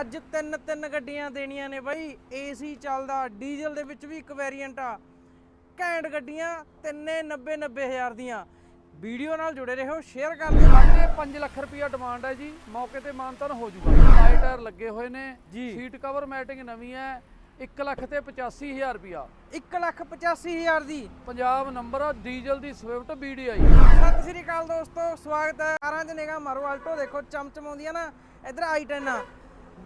ਅੱਜ ਤਿੰਨ ਤਿੰਨ ਗੱਡੀਆਂ ਦੇਣੀਆਂ ਨੇ ਬਾਈ। ਏਸੀ ਚੱਲਦਾ ਡੀਜ਼ਲ ਦੇ ਵਿੱਚ ਵੀ ਇੱਕ ਵੇਰੀਐਂਟ ਆ। ਘੈਂਟ ਗੱਡੀਆਂ ਤਿੰਨੇ 90 90 ਹਜ਼ਾਰ ਦੀਆਂ। ਵੀਡੀਓ ਨਾਲ ਜੁੜੇ ਰਹੋ ਸ਼ੇਅਰ ਕਰ ਦਿਓ। ਸਾਢੇ 5 ਲੱਖ ਰੁਪਇਆ ਡਿਮਾਂਡ ਹੈ ਜੀ। ਮੌਕੇ ਤੇ ਮਾਨਤਨ ਹੋ ਜਾਊਗਾ ਲਾਈਟ ਟਾਇਰ ਲੱਗੇ ਹੋਏ ਨੇ। ਸੀਟ ਕਵਰ ਮੈਟਿੰਗ ਨਵੀਂ ਹੈ। 1 ਲੱਖ ਤੇ 85000 ਰੁਪਇਆ। 1 ਲੱਖ 85 ਹਜ਼ਾਰ ਦੀ। ਪੰਜਾਬ ਨੰਬਰ ਆ ਡੀਜ਼ਲ ਦੀ ਸਵਿਫਟ BDI ਸਤਿ ਸ੍ਰੀ ਅਕਾਲ ਦੋਸਤੋ ਸਵਾਗਤ ਹੈ। ਕਾਰਾਂ 'ਚ ਨਿਗਾਹ ਮਾਰੋ ਆਲਟੋ ਦੇਖੋ ਚਮਚਮਾਉਂਦੀ ਆ ਨਾ। ਇਧਰ i10 ਆ।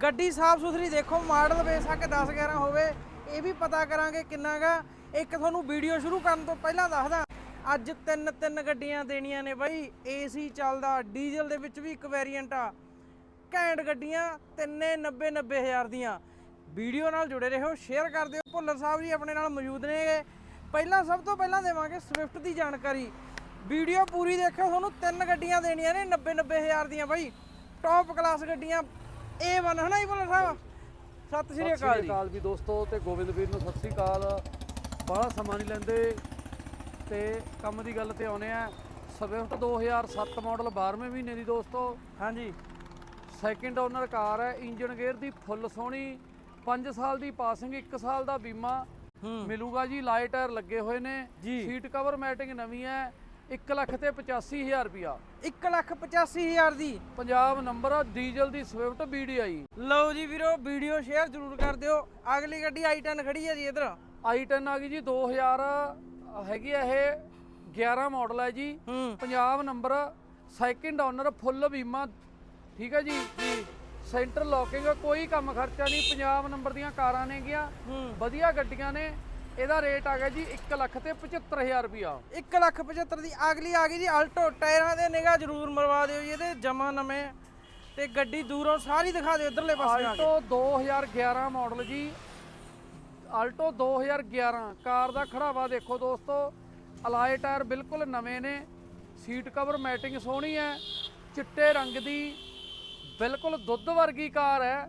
ਗੱਡੀ ਸਾਫ਼ ਸੁਥਰੀ ਦੇਖੋ, ਮਾਡਲ ਬੇਸ਼ੱਕ 10 11 ਹੋਵੇ, ਇਹ ਵੀ ਪਤਾ ਕਰਾਂਗੇ ਕਿੰਨਾਗਾ ਇੱਕ ਤੁਹਾਨੂੰ ਵੀਡੀਓ ਸ਼ੁਰੂ ਕਰਨ ਤੋਂ ਪਹਿਲਾਂ ਦੱਸਦਾ, ਅੱਜ ਤਿੰਨ ਤਿੰਨ ਗੱਡੀਆਂ ਦੇਣੀਆਂ ਨੇ ਬਾਈ। ਏਸੀ ਚੱਲਦਾ, ਡੀਜ਼ਲ ਦੇ ਵਿੱਚ ਵੀ ਇੱਕ ਵੇਰੀਐਂਟ ਆ। ਘੈਂਟ ਗੱਡੀਆਂ, ਤਿੰਨੇ 90 90 ਹਜ਼ਾਰ ਦੀਆਂ। ਵੀਡੀਓ ਨਾਲ ਜੁੜੇ ਰਹੋ ਸ਼ੇਅਰ ਕਰ ਦਿਓ। ਭੁੱਲਰ ਸਾਹਿਬ ਜੀ ਆਪਣੇ ਨਾਲ ਮੌਜੂਦ ਨੇਗੇ। ਪਹਿਲਾਂ ਸਭ ਤੋਂ ਪਹਿਲਾਂ ਦੇਵਾਂਗੇ ਸਵਿਫਟ ਦੀ ਜਾਣਕਾਰੀ। ਵੀਡੀਓ ਪੂਰੀ ਦੇਖਿਓ, ਤੁਹਾਨੂੰ ਤਿੰਨ ਗੱਡੀਆਂ ਦੇਣੀਆਂ ਨੇ 90 90 ਹਜ਼ਾਰ ਦੀਆਂ ਬਾਈ। ਟੌਪ ਕਲਾਸ ਗੱਡੀਆਂ A1 ਹਨਾ ਜੀ ਭੁੱਲਰ ਸਾਹਿਬ? ਸਤਿ ਸ਼੍ਰੀ ਸਤਿ ਅਕਾਲ ਸ੍ਰੀ ਜੀ। ਅਕਾਲ ਵੀ ਦੋਸਤੋ ਤੇ ਗੋਬਿੰਦ ਵੀਰ ਨੂੰ ਸਤਿ ਸ੍ਰੀ ਅਕਾਲ। ਬੜਾ ਸਮਾਂ ਨਹੀਂ ਲੈਂਦੇ ਤੇ ਕੰਮ ਦੀ ਗੱਲ ਤੇ ਆਉਨੇ ਆ। ਸਵਿਫਟ 2007 ਮਾਡਲ 12ਵੇਂ ਮਹੀਨੇ ਦੀ ਦੋਸਤੋ। ਹਾਂਜੀ। ਸੈਕਿੰਡ ਓਨਰ ਕਾਰ ਹੈ ਇੰਜਨ ਗੇਅਰ ਦੀ ਫੁੱਲ ਸੋਹਣੀ। 5 ਸਾਲ ਦੀ ਪਾਸਿੰਗ 1 ਸਾਲ ਦਾ ਬੀਮਾ। ਮਿਲੂਗਾ ਜੀ ਲਾਈਟ ਟਾਇਰ ਲੱਗੇ ਹੋਏ ਨੇ। ਜੀ। ਸੀਟ ਕਵਰ ਮੈਟਿੰਗ ਨਵੀਂ ਹੈ। 1 ਲੱਖ ਤੇ 85000 ਰੁਪਿਆ 1 ਲੱਖ 85 ਹਜ਼ਾਰ ਦੀ। ਪੰਜਾਬ ਨੰਬਰ ਆ ਡੀਜ਼ਲ ਦੀ ਸਵਿਫਟ BDI ਲਓ ਜੀ ਵੀਰੋ ਵੀਡੀਓ ਸ਼ੇਅਰ ਜ਼ਰੂਰ ਕਰ ਦਿਓ। ਅਗਲੀ ਗੱਡੀ i10 ਖੜੀ ਹੈ ਜੀ ਇਧਰ। i10 ਆ ਗਈ ਜੀ 2000 ਹੈਗੀ ਆ ਇਹ 11 ਮਾਡਲ ਹੈ ਜੀ। Punjab number second owner full ਬੀਮਾ। ਠੀਕ ਹੈ ਜੀ? ਜੀ ਸੈਂਟਰ ਲੌਕਿੰਗ ਕੋਈ ਕੰਮ ਖਰਚਾ ਨਹੀਂ। ਪੰਜਾਬ ਨੰਬਰ ਦੀਆਂ ਕਾਰਾਂ ਨੇ ਗਿਆ ਵਧੀਆ ਗੱਡੀਆਂ ਨੇ। ਇਹਦਾ ਰੇਟ ਆ ਗਿਆ ਜੀ 1 ਲੱਖ ਤੇ 75000 ਰੁਪਿਆ 1 ਲੱਖ 75 ਦੀ ਅਗਲੀ ਆ ਗਈ ਜੀ ਆਲਟੋ ਟਾਇਰਾਂ ਦੇ ਨਿਗਾਹ ਜ਼ਰੂਰ ਮਰਵਾ ਦਿਓ ਜੀ ਇਹਦੇ ਜਮਾ ਨਵੇਂ ਤੇ ਗੱਡੀ ਦੂਰੋਂ ਸਾਰੀ ਦਿਖਾ ਦਿਓ ਇਧਰਲੇ ਪਾਸੇ ਆ ਆਲਟੋ 2011 ਮਾਡਲ ਜੀ। ਆਲਟੋ 2011 ਕਾਰ ਦਾ ਖੜਾਵਾ ਦੇਖੋ ਦੋਸਤੋ। ਅਲਾਈ ਟਾਇਰ ਬਿਲਕੁਲ ਨਵੇਂ ਨੇ ਸੀਟ ਕਵਰ ਮੈਟਿੰਗ ਸੋਹਣੀ ਹੈ ਚਿੱਟੇ ਰੰਗ ਦੀ ਬਿਲਕੁਲ ਦੁੱਧ ਵਰਗੀ ਕਾਰ ਹੈ।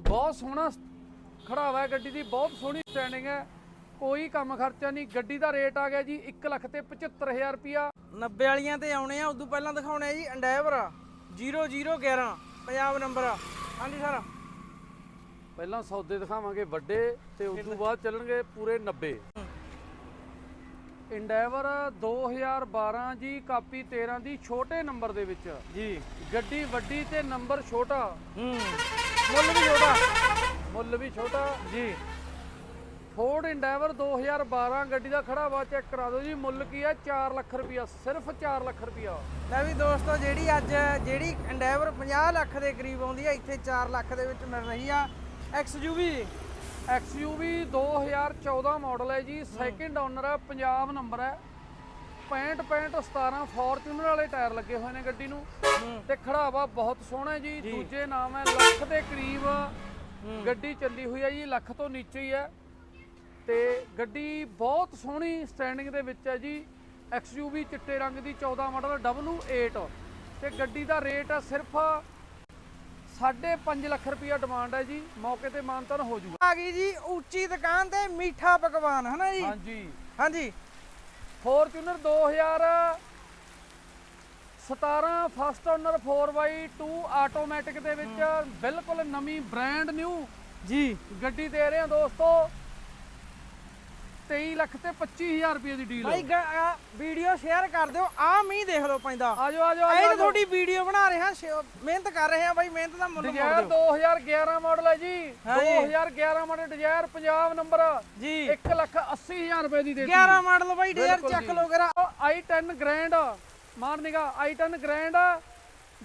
ਬਹੁਤ ਸੋਹਣਾ ਖੜਾਵਾ ਹੈ ਗੱਡੀ ਦੀ ਬਹੁਤ ਸੋਹਣੀ ਸਟੈਂਡਿੰਗ ਹੈ। ਕੋਈ ਕੰਮ ਖਰਚਾ ਨਹੀਂ ਗੱਡੀ ਦਾ ਰੇਟ ਆ ਗਿਆ ਜੀ 1 ਲੱਖ ਤੇ 75000 ਰੁਪਿਆ 90 ਵਾਲੀਆਂ ਤੇ ਆਉਣੇ ਆ ਉਦੋਂ ਪਹਿਲਾਂ ਦਿਖਾਉਣੇ ਆ ਜੀ ਐਂਡੈਵਰ 0011 ਪੰਜਾਬ ਨੰਬਰ ਆ। ਹਾਂਜੀ ਸਰ ਪਹਿਲਾਂ ਸੌਦੇ ਦਿਖਾਵਾਂਗੇ ਵੱਡੇ ਤੇ ਉਸ ਤੋਂ ਬਾਅਦ ਚੱਲਣਗੇ ਪੂਰੇ 90 ਇੰਡੈਵਰ 2012 ਜੀ ਕਾਪੀ 13 ਦੀ ਛੋਟੇ ਨੰਬਰ ਦੇ ਵਿੱਚ। ਜੀ। ਗੱਡੀ ਵੱਡੀ ਤੇ ਨੰਬਰ ਛੋਟਾ। ਹੂੰ। ਮੁੱਲ ਵੀ ਛੋਟਾ। ਮੁੱਲ ਵੀ ਛੋਟਾ। ਜੀ। ਫੋਰਡ ਇੰਡੈਵਰ 2012 ਗੱਡੀ ਦਾ ਖੜਾ ਵਾ ਚੈੱਕ ਕਰਾ ਦਿਓ ਜੀ ਮੁੱਲ ਕੀ ਹੈ? 4 ਲੱਖ ਰੁਪਇਆ ਸਿਰਫ 4 ਲੱਖ ਰੁਪਇਆ ਲੈ ਵੀ ਦੋਸਤੋ ਜਿਹੜੀ ਅੱਜ ਜਿਹੜੀ ਐਂਡੈਵਰ 50 ਲੱਖ ਦੇ ਕਰੀਬ ਆਉਂਦੀ ਆ ਇੱਥੇ 4 ਲੱਖ ਦੇ ਵਿੱਚ ਮਿਲ ਰਹੀ ਆ। XUV XUV 2014 ਮਾਡਲ ਹੈ ਜੀ ਸੈਕਿੰਡ ਓਨਰ ਹੈ ਪੰਜਾਬ ਨੰਬਰ ਹੈ। 65 65 17 ਫੋਰਚੂਨਰ ਵਾਲੇ ਟਾਇਰ ਲੱਗੇ ਹੋਏ ਨੇ ਗੱਡੀ ਨੂੰ। ਤੇ ਖੜਾਵਾ ਬਹੁਤ ਸੋਹਣਾ ਹੈ ਜੀ। ਦੂਜੇ ਨਾਮ ਹੈ ਲੱਖ ਦੇ ਕਰੀਬ ਗੱਡੀ ਚੱਲੀ ਹੋਈ ਹੈ ਜੀ ਲੱਖ ਤੋਂ ਨੀਚੇ ਹੀ ਹੈ ਤੇ ਗੱਡੀ ਬਹੁਤ ਸੋਹਣੀ ਸਟੈਂਡਿੰਗ ਦੇ ਵਿੱਚ ਹੈ ਜੀ। XUV ਚਿੱਟੇ ਰੰਗ ਦੀ 14 ਮਾਡਲ W8 ਤੇ ਗੱਡੀ ਦਾ ਰੇਟ ਹੈ ਸਿਰਫ 5.5 ਲੱਖ ਰੁਪਇਆ ਡਿਮਾਂਡ ਹੈ ਜੀ। ਮੌਕੇ ਤੇ ਮਾਨਤਨ ਹੋ ਜਾਊਗਾ ਆ ਗਈ ਜੀ ਉੱਚੀ ਦੁਕਾਨ ਤੇ ਮੀਠਾ ਪਕਵਾਨ ਹਨਾ ਜੀ? ਹਾਂਜੀ। ਹਾਂਜੀ। Fortuner 2017 first owner 4x2 automatic ਦੇ ਵਿੱਚ ਬਿਲਕੁਲ ਨਵੀਂ ਬ੍ਰਾਂਡ ਨਿਊ ਜੀ। ਗੱਡੀ ਦੇ ਰਹੇ ਹਾਂ ਦੋਸਤੋ। 23 ਲੱਖ ਤੇ 25000 ਰੁਪਏ ਦੀ ਡੀਲ ਭਾਈ ਵੀਡੀਓ ਸ਼ੇਅਰ ਕਰ ਦਿਓ ਆ ਮੀਂਹ ਦੇਖ ਲਓ ਪੈਂਦਾ ਆਜੋ ਆਜੋ ਇਹ ਆਜੋ। ਤੁਹਾਡੀ ਵੀਡੀਓ ਬਣਾ ਰਹੇ ਹਾਂ ਮਿਹਨਤ ਕਰ ਰਹੇ ਹਾਂ ਬਾਈ ਮਿਹਨਤ ਦਾ ਮੁੱਲ ਡਿਜ਼ਾਇਰ ਦਿਓ 2011 ਮਾਡਲ ਹੈ ਜੀ। ਹਾਂਜੀ। 2011 ਮਾਡਲ ਡਿਜ਼ਾਇਰ ਪੰਜਾਬ ਨੰਬਰ ਜੀ। 1 ਲੱਖ 80000 ਰੁਪਏ ਦੀ ਦੇਤੀ। 11 ਮਾਡਲ ਬਾਈ ਬਿਲਕੁਲ ਚੱਕ ਜੀ। ਲੋ ਕਰਾ i10 ਗ੍ਰੈਂਡ ਮਾਰ ਨਿਗਾ i10 ਗ੍ਰੈਂਡ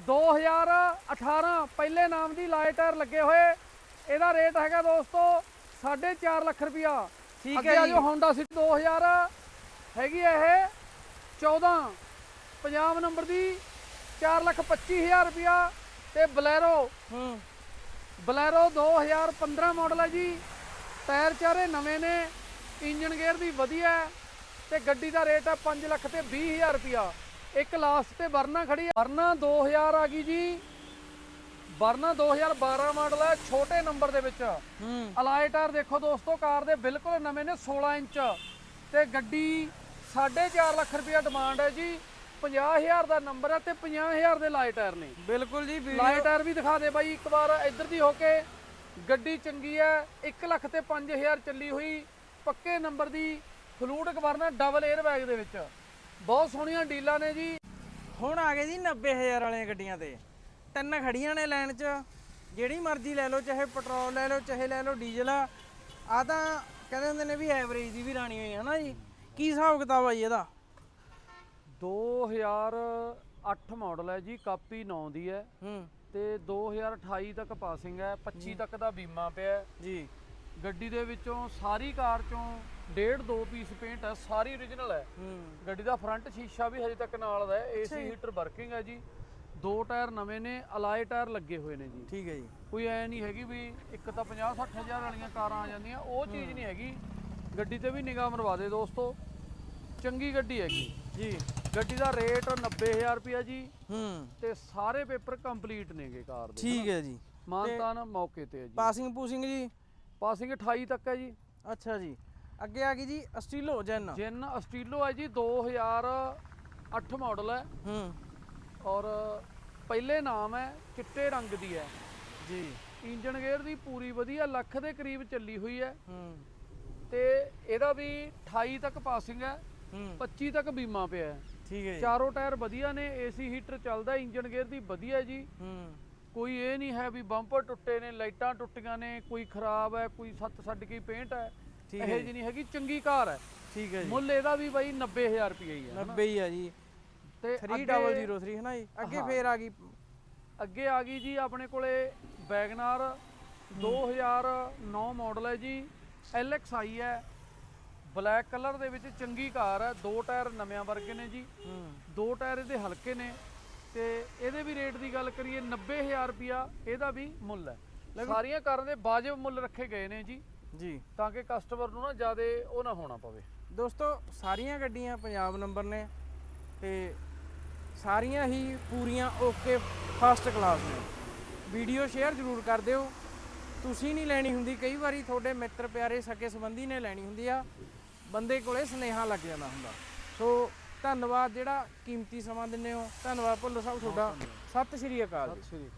2018 ਪਹਿਲੇ ਨਾਮ ਦੀ ਲਾਈਟ ਟਾਇਰ ਲੱਗੇ ਹੋਏ। ਇਹਦਾ ਰੇਟ ਹੈਗਾ ਦੋਸਤੋ 4.5 ਲੱਖ ਰੁਪਇਆ। ਠੀਕ ਹੈ ਜੀ। ਜੋ Honda City 2000 ਹੈਗੀ ਹੈ ਇਹ 14 ਪੰਜਾਬ ਨੰਬਰ ਦੀ 4 ਲੱਖ 25000 ਰੁਪਇਆ। ਤੇ ਬਲੈਰੋ ਹੂੰ। ਬਲੈਰੋ 2015 ਮਾਡਲ ਹੈ ਜੀ। ਟਾਇਰ ਚਾਰੇ ਨਵੇਂ ਨੇ ਇੰਜਨ ਗੇਅਰ ਵੀ ਵਧੀਆ ਤੇ ਗੱਡੀ ਦਾ ਰੇਟ ਹੈ 5 ਲੱਖ ਤੇ 20000 ਰੁਪਿਆ ਇੱਕ ਲਾਸਟ ਤੇ ਵਰਨਾ ਖੜੀ ਵਰਨਾ 2000 ਆ ਗਈ ਜੀ। ਵਰਨਾ 2012 ਮਾਡਲ ਹੈ ਛੋਟੇ ਨੰਬਰ ਦੇ ਵਿੱਚ। ਅਲਾਈ ਟਾਇਰ ਦੇਖੋ ਦੋਸਤੋ ਕਾਰ ਦੇ ਬਿਲਕੁਲ ਨਵੇਂ ਨੇ 16 ਇੰਚ। ਤੇ ਗੱਡੀ 4.5 ਲੱਖ ਰੁਪਇਆ ਡਿਮਾਂਡ ਹੈ ਜੀ। 50000 ਦਾ ਨੰਬਰ ਹੈ ਤੇ 50000 ਦੇ ਲਾਏ ਟਾਇਰ ਨੇ। ਬਿਲਕੁਲ ਜੀ ਲਾਏ ਟਾਇਰ ਵੀ ਦਿਖਾ ਦੇ ਬਾਈ ਇੱਕ ਵਾਰ ਇੱਧਰ ਦੀ ਹੋ ਕੇ। ਗੱਡੀ ਚੰਗੀ ਹੈ 1 ਲੱਖ ਤੇ 5000 ਚੱਲੀ ਹੋਈ। ਪੱਕੇ ਨੰਬਰ ਦੀ ਫਲੂਟ ਕਵਰਨਾ ਡਬਲ 에ਅਰ ਬੈਗ ਦੇ ਵਿੱਚ। ਬਹੁਤ ਸੋਹਣੀਆਂ ਡੀਲਾਂ ਨੇ ਜੀ। ਹੁਣ ਆ ਗਏ ਜੀ 90000 ਵਾਲੀਆਂ ਗੱਡੀਆਂ ਤੇ। ਤਿੰਨ ਖੜੀਆਂ ਨੇ ਲਾਈਨ 'ਚ। ਜਿਹੜੀ ਮਰਜ਼ੀ ਲੈ ਲਓ ਚਾਹੇ ਪੈਟਰੋਲ ਲੈ ਲਓ ਚਾਹੇ ਲੈ ਲਓ ਡੀਜ਼ਲ। ਆ ਤਾਂ ਕਹਿੰਦੇ ਹੁੰਦੇ ਨੇ ਵੀ ਐਵਰੇਜ ਦੀ ਵੀ ਰਾਣੀ ਹੋਈ ਹੈ ਨਾ ਜੀ। ਕੀ ਹਿਸਾਬ ਕਿਤਾਬ ਆ ਜੀ ਇਹਦਾ? 2008 ਮਾਡਲ ਹੈ ਜੀ ਕਾਪੀ 9 ਦੀ ਹੈ। ਹੂੰ। ਤੇ 2028 ਤੱਕ ਪਾਸਿੰਗ ਹੈ। 25 ਤੱਕ ਦਾ ਬੀਮਾ ਪਿਆ। ਜੀ। ਗੱਡੀ ਦੇ ਵਿੱਚੋਂ ਸਾਰੀ ਕਾਰ ਚੋਂ ਡੇਢ ਦੋ ਪੀਸ ਪੇਂਟ ਹੈ ਸਾਰੀ origignal ਹੈ। ਹੂੰ। ਗੱਡੀ ਦਾ ਫਰੰਟ ਸ਼ੀਸ਼ਾ ਵੀ ਹਜੇ ਤੱਕ ਨਾਲ ਦਾ ਹੈ। ਏਸੀ ਹੀਟਰ ਵਰਕਿੰਗ ਹੈ ਜੀ। ਦੋ ਟਾਇਰ ਨਵੇਂ ਨੇ ਅਲਾਈ ਟਾਇਰ ਲੱਗੇ ਹੋਏ ਨੇ ਜੀ। ਠੀਕ ਹੈ ਜੀ। ਕੋਈ ਐ ਨਹੀਂ ਹੈਗੀ ਵੀ ਇੱਕ ਤਾਂ 50 60 ਹਜ਼ਾਰ ਵਾਲੀਆਂ ਕਾਰਾਂ ਆ ਜਾਂਦੀਆਂ ਉਹ ਚੀਜ਼ ਨਹੀਂ ਹੈਗੀ। ਗੱਡੀ ਤੇ ਵੀ ਨਿਗਾਹ ਮਰਵਾ ਦੇ ਦੋਸਤੋ। ਚੰਗੀ ਗੱਡੀ ਹੈਗੀ। ਜੀ। ਗੱਡੀ ਦਾ ਰੇਟ 90000 ਰੁਪਿਆ ਜੀ। ਹੂੰ। ਤੇ ਸਾਰੇ ਪੇਪਰ ਕੰਪਲੀਟ ਨੇਗੇ ਕਾਰ ਦੇ। ਠੀਕ ਹੈ ਜੀ। ਮਾਨਤਾਨ ਮੌਕੇ ਤੇ ਹੈ ਜੀ। ਪਾਸਿੰਗ ਪੂਸਿੰਗ ਜੀ? ਪਾਸਿੰਗ 28 ਤੱਕ ਹੈ ਜੀ। ਅੱਛਾ ਜੀ। ਅੱਗੇ ਆ ਗਈ ਜੀ ਅਸਟੀਲੋ ਜੈਨ। ਜਿਨ ਅਸਟੀਲੋ ਹੈ ਜੀ 2008 ਮਾਡਲ ਹੈ। ਹੂੰ। ਔਰ ਪਹਿਲੇ ਨਾਮ ਹੈ ਚਿੱਟੇ ਰੰਗ ਦੀ ਹੈ। ਜੀ। ਇੰਜਨ ਗੇਅਰ ਦੀ ਪੂਰੀ ਵਧੀਆ ਲੱਖ ਦੇ ਕਰੀਬ ਚੱਲੀ ਹੋਈ ਹੈ। ਹੂੰ। ਤੇ ਇਹਦਾ ਵੀ 28 ਤੱਕ ਪਾਸਿੰਗ ਹੈ ਹੂੰ। 25 ਤੱਕ ਬੀਮਾ ਪਿਆ ਹੈ। ਠੀਕ ਹੈ ਜੀ। ਚਾਰੋਂ ਟਾਇਰ ਵਧੀਆ ਨੇ ਏਸੀ ਹੀਟਰ ਚੱਲਦਾ ਇੰਜਨ ਗੇਅਰ ਦੀ ਵਧੀਆ ਜੀ। ਹੂੰ। ਕੋਈ ਇਹ ਨਹੀਂ ਹੈ ਵੀ ਬੰਪਰ ਟੁੱਟੇ ਨੇ ਲਾਈਟਾਂ ਟੁੱਟੀਆਂ ਨੇ ਕੋਈ ਖਰਾਬ ਹੈ ਕੋਈ ਸੱਤ ਛੱਡ ਕੇ ਪੇਂਟ ਹੈ। ਠੀਕ ਇਹ ਜੀ। ਨਹੀਂ ਹੈਗੀ ਚੰਗੀ ਕਾਰ ਹੈ। ਠੀਕ ਹੈ ਜੀ। ਮੁੱਲ ਇਹਦਾ ਵੀ ਬਾਈ 90000 ਰੁਪਏ ਹੀ ਹੈ 90 ਹੀ ਆ ਜੀ। ਤੇ 3003 ਹੈ ਨਾ ਜੀ? ਅੱਗੇ। ਫੇਰ ਆ ਗਈ। ਅੱਗੇ ਆ ਗਈ ਜੀ ਆਪਣੇ ਕੋਲੇ ਵੈਗਨਾਰ 2009 ਮਾਡਲ ਹੈ ਜੀ। LXI ਹੈ। ਬਲੈਕ ਕਲਰ ਦੇ ਵਿੱਚ ਚੰਗੀ ਕਾਰ ਹੈ। ਦੋ ਟਾਇਰ ਨਵਿਆਂ ਵਰਗੇ ਨੇ ਜੀ। ਹੂੰ। ਦੋ ਟਾਇਰ ਇਹਦੇ ਹਲਕੇ ਨੇ। ਤੇ ਇਹਦੇ ਵੀ ਰੇਟ ਦੀ ਗੱਲ ਕਰੀਏ 90000 ਰੁਪਿਆ ਇਹਦਾ ਵੀ ਮੁੱਲ ਹੈ। ਸਾਰੀਆਂ ਕਾਰਾਂ ਦੇ ਵਾਜਬ ਮੁੱਲ ਰੱਖੇ ਗਏ ਨੇ ਜੀ। ਜੀ। ਤਾਂ ਕਿ ਕਸਟਮਰ ਨੂੰ ਨਾ ਜ਼ਿਆਦਾ ਉਹ ਨਾ ਹੋਣਾ ਪਵੇ। ਦੋਸਤੋ ਸਾਰੀਆਂ ਗੱਡੀਆਂ ਪੰਜਾਬ ਨੰਬਰ ਨੇ ਤੇ ਸਾਰੀਆਂ ਹੀ ਪੂਰੀਆਂ ਓਕੇ ਫਸਟ ਕਲਾਸ ਨੇ। ਵੀਡੀਓ ਸ਼ੇਅਰ ਜ਼ਰੂਰ ਕਰ ਦਿਓ। ਤੁਸੀਂ ਨਹੀਂ ਲੈਣੀ ਹੁੰਦੀ ਕਈ ਵਾਰੀ ਤੁਹਾਡੇ ਮਿੱਤਰ ਪਿਆਰੇ ਸਕੇ ਸੰਬੰਧੀ ਨੇ ਲੈਣੀ ਹੁੰਦੀ ਆ। ਬੰਦੇ ਕੋਲੇ ਸੁਨੇਹਾ ਲੱਗ ਜਾਂਦਾ ਹੁੰਦਾ। ਸੋ ਧੰਨਵਾਦ ਜਿਹੜਾ ਕੀਮਤੀ ਸਮਾਂ ਦਿੰਦੇ ਹੋ। ਧੰਨਵਾਦ ਭੁੱਲਰ ਸਾਹਿਬ ਤੁਹਾਡਾ। ਸਤਿ ਸ਼੍ਰੀ ਅਕਾਲ ਜੀ। ਸਤਿ ਸ਼੍ਰੀ ਅਕਾਲ।